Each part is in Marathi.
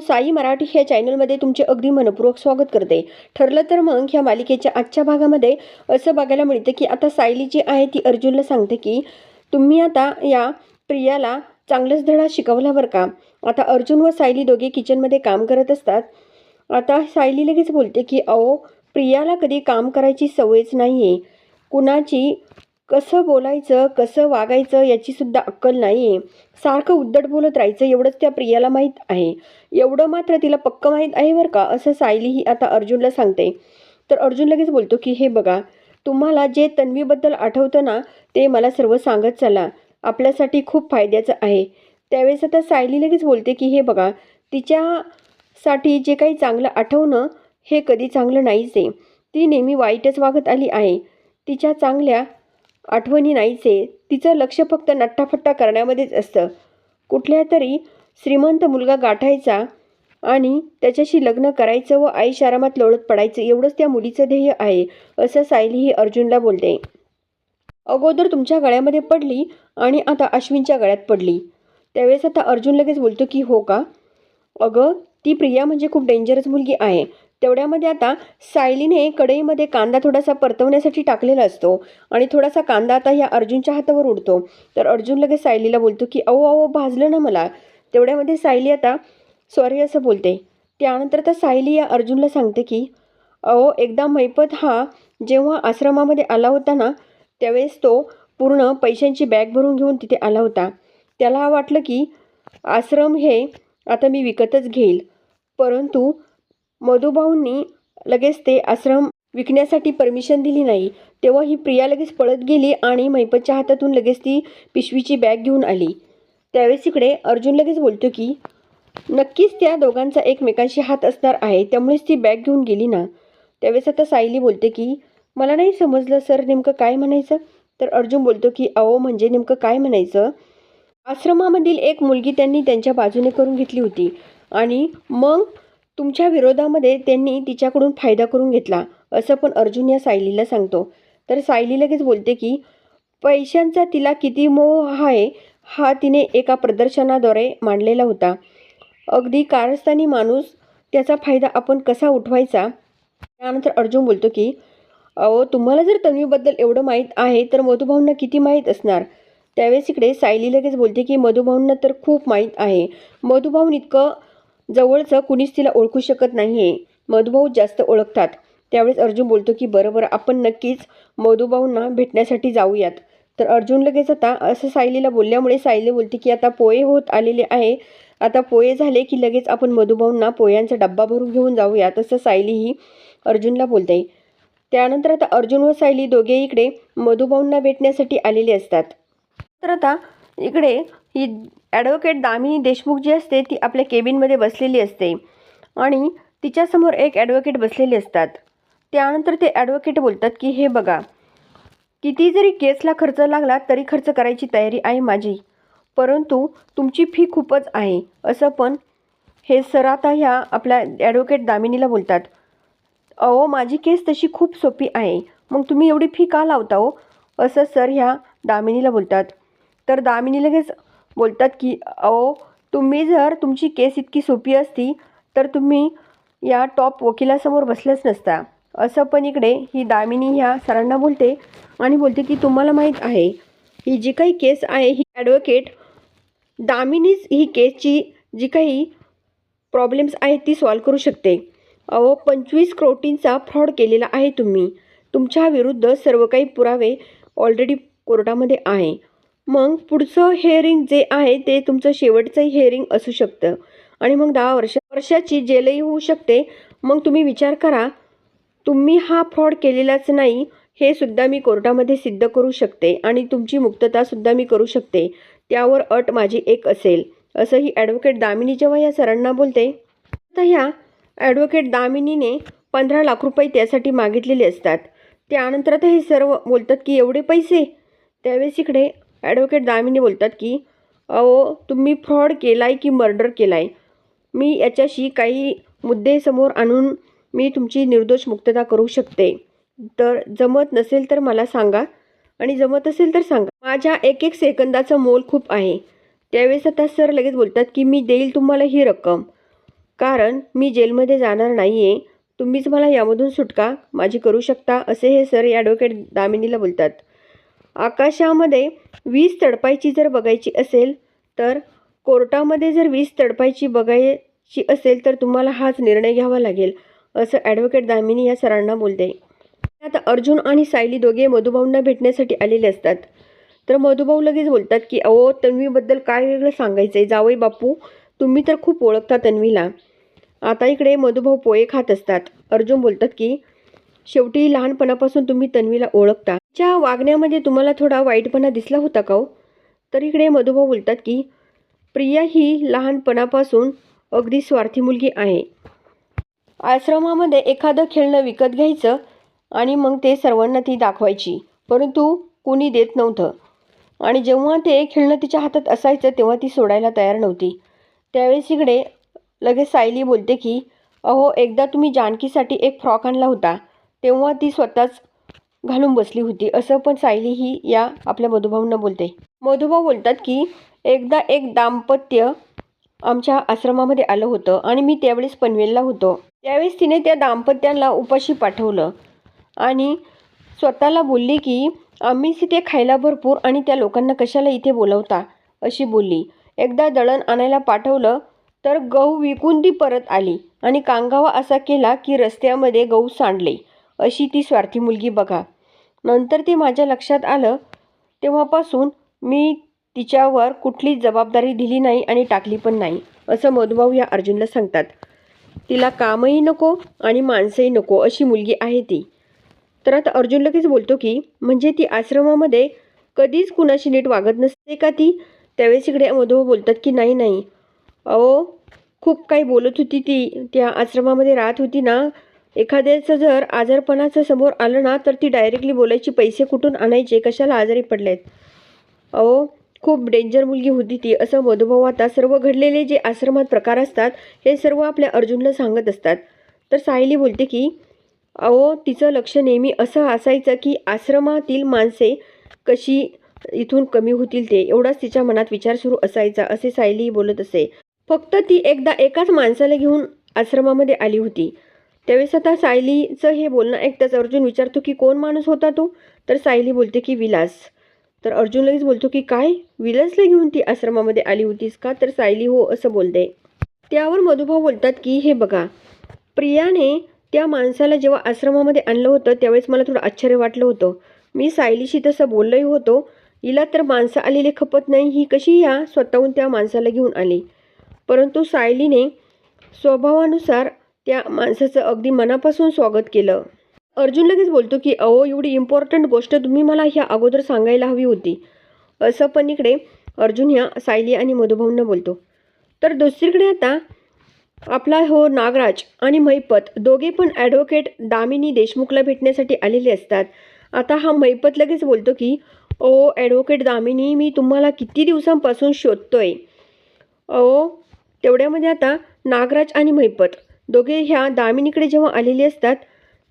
साई मराठी ह्या चॅनलमध्ये तुमचे अगदी मनपूर्वक स्वागत करते. ठरलं तर मग ह्या मालिकेच्या आजच्या भागामध्ये असं बघायला मिळतं की आता सायली जी आहे ती अर्जुनला सांगते की तुम्ही आता या प्रियाला चांगलंच धडा शिकवला बरं का? आता अर्जुन व सायली दोघे किचनमध्ये काम करत असतात. आता सायली लगेच बोलते की अहो प्रियाला कधी काम करायची सवयच नाही आहे कुणाची कसं बोलायचं कसं वागायचं याचीसुद्धा अक्कल नाही आहे सारखं उद्धट बोलत राहायचं एवढंच त्या प्रियाला माहीत आहे. एवढं मात्र तिला पक्क माहीत आहे बरं का असं सायली ही आता अर्जुनला सांगते. तर अर्जुन लगेच बोलतो की हे बघा तुम्हाला जे तन्वीबद्दल आठवतं ना ते मला सर्व सांगत चला. आपल्यासाठी खूप फायद्याचं आहे. त्यावेळेस आता सायली लगेच बोलते की हे बघा तिच्यासाठी जे काही चांगलं आठवणं हे कधी चांगलं नाहीच आहे. ती नेहमी वाईटच वागत आली आहे. तिच्या चांगल्या आठवणी नाहीचे तिचं लक्ष फक्त नट्टाफट्टा करण्यामध्येच असतं. कुठल्या तरी श्रीमंत मुलगा गाठायचा आणि त्याच्याशी लग्न करायचं व आईशारामात लोळत पडायचं एवढंच त्या मुलीचं ध्येय आहे असं सायली ही अर्जुनला बोलते. अगोदर तुमच्या गळ्यामध्ये पडली आणि आता अश्विनच्या गळ्यात पडली. त्यावेळेस आता अर्जुन लगेच बोलतो की हो का? अगं ती प्रिया म्हणजे खूप डेंजरस मुलगी आहे. तेवढ्यामध्ये आता सायलीने कढईमध्ये कांदा थोडासा परतवण्यासाठी टाकलेला असतो आणि थोडासा कांदा आता ह्या अर्जुनच्या हातावर उडतो. तर अर्जुन लगेच सायलीला बोलतो की अहो अहो भाजलं ना मला. तेवढ्यामध्ये सायली आता सॉरी असं बोलते. त्यानंतर आता सायली या अर्जुनला सांगते की अहो एकदा मैपत हा जेव्हा आश्रमामध्ये आला होता ना त्यावेळेस तो पूर्ण पैशांची बॅग भरून घेऊन तिथे आला होता. त्याला वाटलं की आश्रम हे आता मी विकतच घेईल. परंतु मधुभाऊंनी लगेच ते आश्रम विकण्यासाठी परमिशन दिली नाही. तेव्हा ही प्रिया लगेच पळत गेली आणि मैपतच्या हातातून लगेच ती पिशवीची बॅग घेऊन आली. त्यावेळेस इकडे अर्जुन लगेच बोलतो की नक्कीच त्या दोघांचा एकमेकांशी हात असणार आहे त्यामुळेच ती बॅग घेऊन गेली ना. त्यावेळेस आता सायली बोलते की मला नाही समजलं सर नेमकं काय म्हणायचं? तर अर्जुन बोलतो की अहो म्हणजे नेमकं काय म्हणायचं? आश्रमामधील एक मुलगी त्यांनी त्यांच्या बाजूने करून घेतली होती. आणि मग तुमच्या विरोधामध्ये त्यांनी तिच्याकडून फायदा करून घेतला असं पण अर्जुन या सायलीला सांगतो. तर सायली लगेच बोलते की पैशांचा तिला किती मोह आहे हा तिने एका प्रदर्शनाद्वारे मांडलेला होता. अगदी कारस्थानी माणूस त्याचा फायदा आपण कसा उठवायचा? त्यानंतर अर्जुन बोलतो की अहो तुम्हाला जर तन्वीबद्दल एवढं माहीत आहे तर मधुभाऊंना किती माहीत असणार? त्यावेळेस इकडे सायली लगेच बोलते की मधुभाऊंना तर खूप माहीत आहे. मधुभाऊन इतकं जवळचं कुणीच तिला ओळखू शकत नाही आहे मधुभाऊ जास्त ओळखतात. त्यावेळेस अर्जुन बोलतो की बरं बरं आपण नक्कीच मधुभाऊंना भेटण्यासाठी जाऊयात. तर अर्जुन लगेच आता असं सायलीला बोलल्यामुळे सायली बोलते की आता पोहे होत आलेले आहे. आता पोहे झाले की लगेच आपण मधुभाऊंना पोह्यांचा डब्बा भरून घेऊन जाऊया तसं सायली ही अर्जुनला बोलते. त्यानंतर आता अर्जुन व सायली दोघे इकडे मधुभाऊंना भेटण्यासाठी आलेले असतात. तर आता इकडे ही ॲडव्होकेट दामिनी देशमुख जी असते ती आपल्या केबिनमध्ये बसलेली असते आणि तिच्यासमोर एक ॲडव्होकेट बसलेले असतात. त्यानंतर ते ॲडव्होकेट बोलतात की हे बघा किती जरी केसला खर्च लागला तरी खर्च करायची तयारी आहे माझी परंतु तुमची फी खूपच आहे. असं पण हे सर आता ह्या आपल्या ॲडव्होकेट दामिनीला बोलतात. अहो माझी केस तशी खूप सोपी आहे मग तुम्ही एवढी फी का लावता हो? असं सर ह्या दामिनीला बोलतात. तर दामिनी लगेच बोलतात की अहो तुम्ही जर तुमची केस इतकी सोपी असती तर तुम्ही या टॉप वकिलासमोर बसल्याच नसता. असं पण इकडे ही दामिनी ह्या सरांना बोलते आणि बोलते की तुम्हाला माहीत आहे ही जी काही केस आहे ही ॲडव्होकेट दामिनीच ही केसची जी काही प्रॉब्लेम्स आहेत ती सॉल्व करू शकते. अहो पंचवीस क्रोटींचा फ्रॉड केलेला आहे तुम्ही. तुमच्या विरुद्ध सर्व काही पुरावे ऑलरेडी कोर्टामध्ये आहे. मग पुढचं हेअरिंग जे आहे ते तुमचं शेवटचं हेअरिंग असू शकतं. आणि मग दहा वर्ष वर्षाची जेलही होऊ शकते. मग तुम्ही विचार करा तुम्ही हा फ्रॉड केलेलाच नाही हे सुद्धा मी कोर्टामध्ये सिद्ध करू शकते आणि तुमची मुक्ततासुद्धा मी करू शकते. त्यावर अट माझी एक असेल. असंही ॲडव्होकेट दामिनी जेव्हा या सरांना बोलते तर ह्या ॲडव्होकेट दामिनीने पंधरा लाख रुपये त्यासाठी मागितलेले असतात. त्यानंतर आता हे सर्व बोलतात की एवढे पैसे? त्यावेळेस इकडे ॲडव्होकेट दामिनी बोलतात की अहो तुम्ही फ्रॉड केला आहे की मर्डर केला आहे मी याच्याशी काही मुद्दे समोर आणून मी तुमची निर्दोष मुक्तता करू शकते. तर जमत नसेल तर मला सांगा. आणि जमत असेल तर सांगा. माझ्या एक एक सेकंदाचं मोल खूप आहे. त्यावेळेस आता सर लगेच बोलतात की मी देईल तुम्हाला ही रक्कम. कारण मी जेलमध्ये जाणार नाही आहे तुम्हीच मला यामधून सुटका. माझी करू शकता असे हे सर या ॲडव्होकेट दामिनीला बोलतात. आकाशामध्ये वीज तडपायची जर बघायची असेल तर कोर्टामध्ये जर वीज तडपायची बघायची असेल तर तुम्हाला हाच निर्णय घ्यावा लागेल असं ॲडव्होकेट दामिनी या सरांना बोलते. आता अर्जुन आणि सायली दोघे मधुभाऊंना भेटण्यासाठी आलेले असतात. तर मधुभाऊ लगेच बोलतात की अहो तन्वीबद्दल काय वेगळं सांगायचं आहे जावई बापू तुम्ही तर खूप ओळखता तन्वीला. आता इकडे मधुभाऊ पोहे खात असतात. अर्जुन बोलतात की शेवटी लहानपणापासून तुम्ही तन्वीला ओळखता. च्या वागण्यामध्ये तुम्हाला थोडा वाईटपणा दिसला होता का हो? तर इकडे मधुभाऊ बोलतात की प्रिया ही लहानपणापासून अगदी स्वार्थी मुलगी आहे. आश्रमामध्ये एखादं खेळणं विकत घ्यायचं आणि मग ते सर्वांना ती दाखवायची. परंतु कुणी देत नव्हतं. आणि जेव्हा ते खेळणं तिच्या हातात असायचं तेव्हा ती सोडायला तयार नव्हती. त्यावेळेस इकडे लगेच सायली बोलते की अहो एकदा तुम्ही जानकीसाठी एक फ्रॉक आणला होता. तेव्हा ती स्वतःच घालून बसली होती. असं पण सायली ही या आपल्या मधुभाऊंना बोलते. मधुभाऊ बोलतात की एकदा एक दाम्पत्य आमच्या आश्रमामध्ये आलं होतं आणि मी त्यावेळेस पनवेलला होतो. त्यावेळेस तिने त्या दाम्पत्याला उपाशी पाठवलं आणि स्वतःला बोलली की आम्हीच इथे खायला भरपूर आणि त्या लोकांना कशाला इथे बोलवता? अशी बोलली. एकदा दळण आणायला पाठवलं तर गहू विकून ती परत आली आणि कांगावा असा केला की रस्त्यामध्ये गहू सांडले. अशी ती स्वार्थी मुलगी बघा. नंतर ते माझ्या लक्षात आलं. तेव्हापासून मी तिच्यावर कुठलीच जबाबदारी दिली नाही आणि टाकली पण नाही असं मधुभाऊ या अर्जुनला सांगतात. तिला कामही नको आणि माणसंही नको अशी मुलगी आहे ती. तर आता अर्जुन लगेच बोलतो की म्हणजे ती आश्रमामध्ये कधीच कुणाशी नीट वागत नसते का ती? त्यावेळेस इकडे मधुभाऊ बोलतात की नाही नाही. अहो खूप काही बोलत होती ती. त्या आश्रमामध्ये राहत होती ना. एखाद्याचं जर आजारपणाचं समोर आलं ना तर ती डायरेक्टली बोलायची पैसे कुठून आणायचे कशाला आजारी पडलेत? अहो खूप डेंजर मुलगी होती ती. असं मधुभाऊ आता सर्व घडलेले जे आश्रमात प्रकार असतात हे सर्व आपल्या अर्जुनला सांगत असतात. तर सायली बोलते की अहो तिचं लक्ष नेहमी असं असायचं की आश्रमातील माणसे कशी इथून कमी होतील ते. एवढाच तिच्या मनात विचार सुरू असायचा असे सायली बोलत असे. फक्त ती एकदा एकाच माणसाला घेऊन आश्रमामध्ये आली होती. त्यावेळेस आता सायलीचं हे बोलणं ऐकताच अर्जुन विचारतो की कोण माणूस होता तो? तर सायली बोलते की विलास. तर अर्जुन लगेच बोलतो की काय? विलासला घेऊन ती आश्रमामध्ये आली होतीस का? तर सायली हो असं बोलते. त्यावर मधुभाऊ बोलतात की हे बघा प्रियाने त्या माणसाला जेव्हा आश्रमामध्ये आणलं होतं त्यावेळेस मला थोडं आश्चर्य वाटलं होतं. मी सायलीशी तसं बोललोही होतो. हिला तर माणसं आलेले खपत नाही. ही कशी या स्वतःहून त्या माणसाला घेऊन आली? परंतु सायलीने स्वभावानुसार त्या माणसाचं अगदी मनापासून स्वागत केलं. अर्जुन लगेच बोलतो की अहो एवढी इम्पॉर्टंट गोष्ट तुम्ही मला ह्या अगोदर सांगायला हवी होती. असं पण इकडे अर्जुन ह्या सायली आणि मधुभाऊंना बोलतो. तर दुसरीकडे आता आपला हो नागराज आणि मैपत दोघे पण ॲडव्होकेट दामिनी देशमुखला भेटण्यासाठी आलेले असतात. आता हा मैपत लगेच बोलतो की ओ ॲडव्होकेट दामिनी मी तुम्हाला किती दिवसांपासून शोधतोय. अहो तेवढ्यामध्ये आता नागराज आणि मैपत दोघे ह्या दामिनीकडे जेव्हा आलेले असतात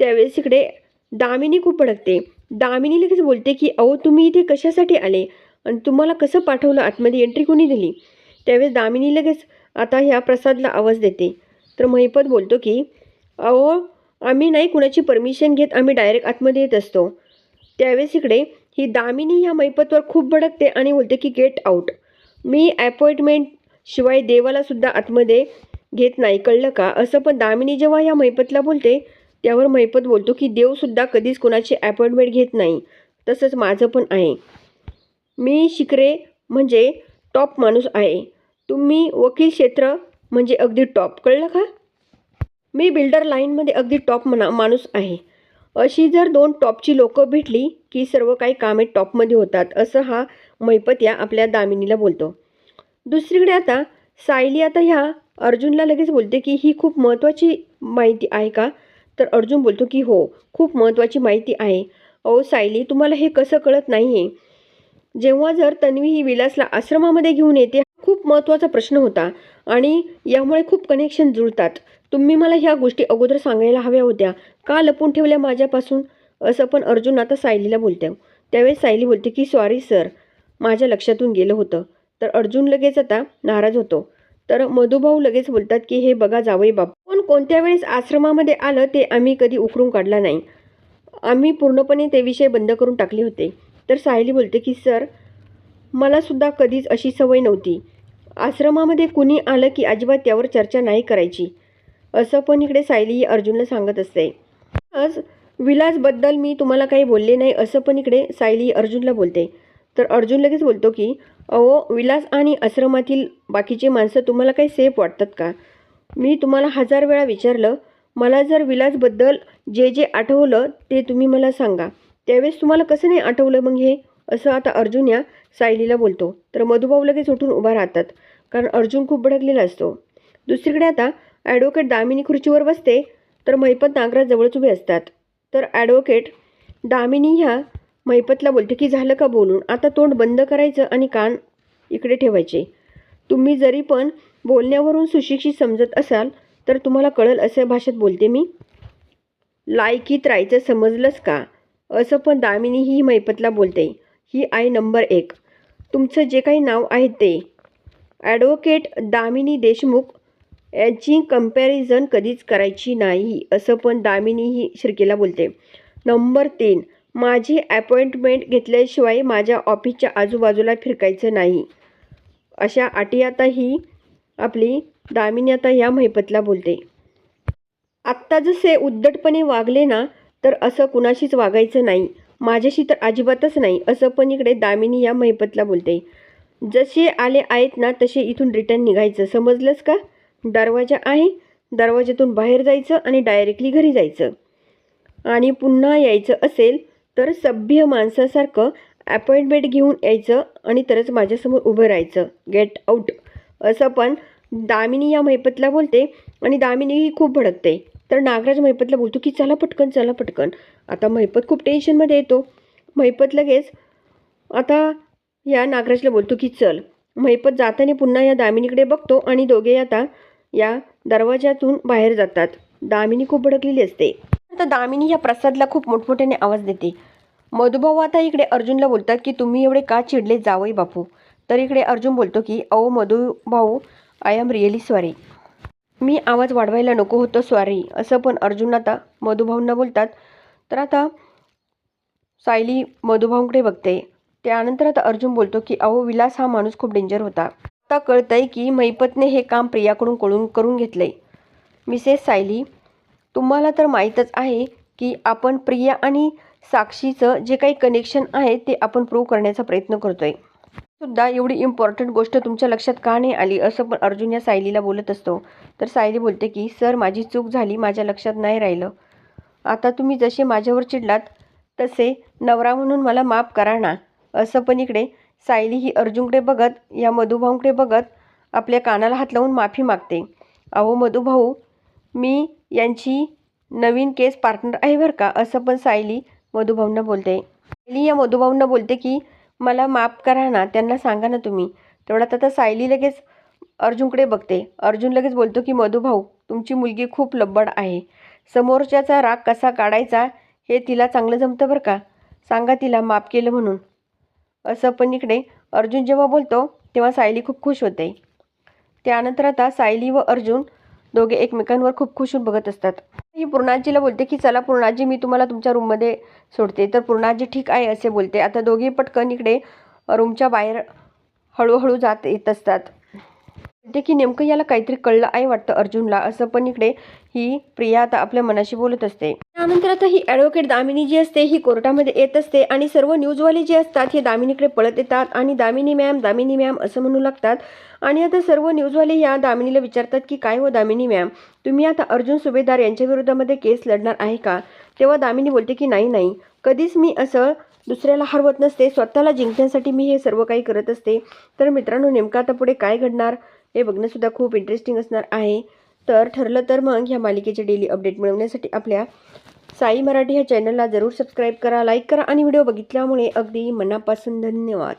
त्यावेळेस इकडे दामिनी खूप भडकते. दामिनी लगेच बोलते की अहो तुम्ही इथे कशासाठी आले? आणि तुम्हाला कसं पाठवलं? आतमध्ये एंट्री कोणी दिली? त्यावेळेस दामिनी लगेच आता ह्या प्रसादला आवाज देते. तर महिपत बोलतो की अहो आम्ही नाही कुणाची परमिशन घेत आम्ही डायरेक्ट आतमध्ये येत असतो. त्यावेळेस इकडे ही दामिनी ह्या मैपतवर खूप भडकते आणि बोलते की गेट आऊट मी ॲपॉइंटमेंट शिवाय देवाला सुद्धा आतमध्ये घेत नाही. कळलं का? असं पण दामिनी जेव्हा ह्या मैपतला बोलते त्यावर मैपत बोलतो की देवसुद्धा कधीच कोणाची अपॉइंटमेंट घेत नाही. तसंच माझं पण आहे. मी शिकरे म्हणजे टॉप माणूस आहे. तुम्ही वकील क्षेत्र म्हणजे अगदी टॉप कळलं का? मी बिल्डर लाईनमध्ये अगदी टॉप म्हणा माणूस आहे. अशी जर दोन टॉपची लोकं भेटली की सर्व काही कामे टॉपमध्ये होतात असं हा मैपत या आपल्या दामिनीला बोलतो. दुसरीकडे आता सायली आता ह्या अर्जुनला लगेच बोलते की ही खूप महत्त्वाची माहिती आहे का? तर अर्जुन बोलतो की हो खूप महत्त्वाची माहिती आहे. अहो सायली तुम्हाला हे कसं कळत नाही आहे जेव्हा जर तन्वी ही विलासला आश्रमामध्ये घेऊन येते खूप महत्त्वाचा प्रश्न होता आणि यामुळे खूप कनेक्शन जुळतात. तुम्ही मला ह्या गोष्टी अगोदर सांगायला हव्या होत्या. का लपून ठेवल्या माझ्यापासून? असं पण अर्जुन आता सायलीला बोलते. त्यावेळेस सायली बोलते की सॉरी सर माझ्या लक्षातून गेलं होतं. तर अर्जुन लगेच आता नाराज होतो. तर मधुभाऊ लगेच बोलतात की हे बघा जावई बाप पण कोणत्या वेळेस आश्रमामध्ये आलं ते आम्ही कधी उकरून काढला नाही. आम्ही पूर्णपणे ते विषय बंद करून टाकले होते. तर सायली बोलते की सर मलासुद्धा कधीच अशी सवय नव्हती. आश्रमामध्ये कुणी आलं की अजिबात त्यावर चर्चा नाही करायची. असं पण इकडे सायली अर्जुनला सांगत असते. आज विलासबद्दल मी तुम्हाला काही बोलले नाही असं पण इकडे सायली अर्जुनला बोलते. तर अर्जुन लगेच बोलतो की अहो विलास आणि आश्रमातील बाकीचे माणसं तुम्हाला काही सेफ वाटतात का? मी तुम्हाला हजार वेळा विचारलं मला जर विलासबद्दल जे जे आठवलं ते तुम्ही मला सांगा. त्यावेळेस तुम्हाला कसं नाही आठवलं मग हे? असं आता अर्जुन या सायलीला बोलतो. तर मधुभाऊ लगेच उठून उभा राहतात कारण अर्जुन खूप भडकलेला असतो. दुसरीकडे आता ॲडव्होकेट दामिनी खुर्चीवर बसते तर महिपत नागराज जवळच उभे असतात. तर ॲडव्होकेट दामिनी ह्या मैपतला बोलते की झालं का बोलून? आता तोंड बंद करायचं आणि कान इकडे ठेवायचे. तुम्ही जरी पण बोलण्यावरून सुशिक्षित समजत असाल तर तुम्हाला कळल अशा भाषेत बोलते मी. लायकीत राहायचं समजलंच का? असं पण दामिनी ही मैपतला बोलते. ही आहे नंबर एक. तुमचं जे काही नाव आहे ते. ॲडव्होकेट दामिनी देशमुख यांची कंपॅरिझन कधीच करायची नाही असं पण दामिनी ही शिर्केला बोलते. नंबर तीन. माझी अपॉइंटमेंट घेतल्याशिवाय माझ्या ऑफिसच्या आजूबाजूला फिरकायचं नाही. अशा अटी आता ही आपली दामिनी आता या महिपतला बोलते. आत्ता जसे उद्धटपणे वागले ना तर असं कुणाशीच वागायचं नाही. माझ्याशी तर अजिबातच नाही असं पण इकडे दामिनी या महिपतला बोलते. जसे आले आहेत ना तसे इथून रिटर्न निघायचं. समजलंच का? दरवाजा आहे. दरवाजातून बाहेर जायचं आणि डायरेक्टली घरी जायचं. आणि पुन्हा यायचं असेल तर सभ्य माणसासारखं अपॉइंटमेंट घेऊन यायचं आणि तरच माझ्यासमोर उभं राहायचं. गेट आऊट असं पण दामिनी या महिपतला बोलते आणि दामिनी ही खूप भडकते. तर नागराज महिपतला बोलतो की चला पटकन चला पटकन. आता महिपत खूप टेन्शनमध्ये येतो. महिपत लगेच आता या नागराजला बोलतो की चल. महिपत जाताना पुन्हा या दामिनीकडे बघतो आणि दोघे आता या दरवाज्यातून बाहेर जातात. दामिनी खूप भडकलेली असते. आता दामिनी ह्या प्रसादला खूप मोठमोठ्याने आवाज देते. मधुभाऊ आता इकडे अर्जुनला बोलतात की तुम्ही एवढे का चिडले जावई बापू? तर इकडे अर्जुन बोलतो की अहो Madhubhau I am really sorry मी आवाज वाढवायला नको होतं सॉरी असं पण अर्जुन आता मधुभाऊंना बोलतात. तर आता सायली मधुभाऊंकडे बघते. त्यानंतर आता अर्जुन बोलतो की अहो विलास हा माणूस खूप डेंजर होता. आता कळतंय की मैपतने हे काम प्रियाकडून कळून करून घेतलंय. मिसेस सायली तुम्हाला तर माहीतच आहे की आपण प्रिया आणि साक्षीचं जे काही कनेक्शन आहे ते आपण प्रूव्ह करण्याचा प्रयत्न करतोय. सुद्धा एवढी इम्पॉर्टंट गोष्ट तुमच्या लक्षात का नाही आली असं पण अर्जुन या सायलीला बोलत असतो. तर सायली बोलते की सर माझी चूक झाली माझ्या लक्षात नाही राहिलं. आता तुम्ही जसे माझ्यावर चिडलात तसे नवरा म्हणून मला माफ करा ना. असं पण इकडे सायली ही अर्जुनकडे बघत या मधुभाऊंकडे बघत आपल्या कानाला हात लावून माफी मागते. अहो मधुभाऊ मी यांची नवीन केस पार्टनर आहे बरं का असं पण सायली मधुभाऊंना बोलते. सायली या मधुभाऊंना बोलते की मला माफ करा ना त्यांना सांगा ना तुम्ही. तेवढ्यात आता सायली लगेच अर्जुनकडे बघते. अर्जुन लगेच बोलतो की मधुभाऊ तुमची मुलगी खूप लब्बड आहे. समोरच्याचा राग कसा काढायचा हे तिला चांगलं जमतं बरं का? सांगा तिला माफ केलं म्हणून. असं पण इकडे अर्जुन जेव्हा बोलतो तेव्हा सायली खूप खुश होते. त्यानंतर आता सायली व अर्जुन दोघे एकमेकांवर खूप खुश होऊन बघत असतात. ही पूर्णाजीला बोलते की चला पूर्णाजी मी तुम्हाला तुमच्या रूममध्ये सोडते. तर पूर्णाजी ठीक आहे असे बोलते. आता दोघे पटकन इकडे रूमच्या बाहेर हळूहळू जात येत असतात. बोलते की नेमकं याला काहीतरी कळलं आहे वाटतं अर्जुनला. असं पण इकडे ही प्रिया आता आपल्या मनाशी बोलत असते. त्यानंतर आता ही ॲडव्होकेट दामिनी जी असते ही कोर्टामध्ये येत असते आणि सर्व न्यूजवाले जे असतात हे दामिनीकडे पळत येतात आणि दामिनी मॅम दामिनी मॅम असं म्हणू लागतात. आणि आता सर्व न्यूजवाले या दामिनीला विचारतात की काय हो दामिनी मॅम तुम्ही आता अर्जुन सुभेदार यांच्या विरोधामध्ये केस लढणार आहे का? तेव्हा दामिनी बोलते की नाही नाही. कधीच मी असं दुसऱ्याला हरवत नसते. स्वतःला जिंकण्यासाठी मी हे सर्व काही करत असते. तर मित्रांनो नेमकं आता पुढे काय घडणार? हे बघणंसुद्धा खूप इंटरेस्टिंग असणार आहे. तर ठरलं तर मग ह्या मालिकेचे डेली अपडेट मिळवण्यासाठी आपल्या साई मराठी ह्या चॅनलला जरूर सबस्क्राईब करा लाईक करा आणि व्हिडिओ बघितल्यामुळे अगदी मनापासून धन्यवाद.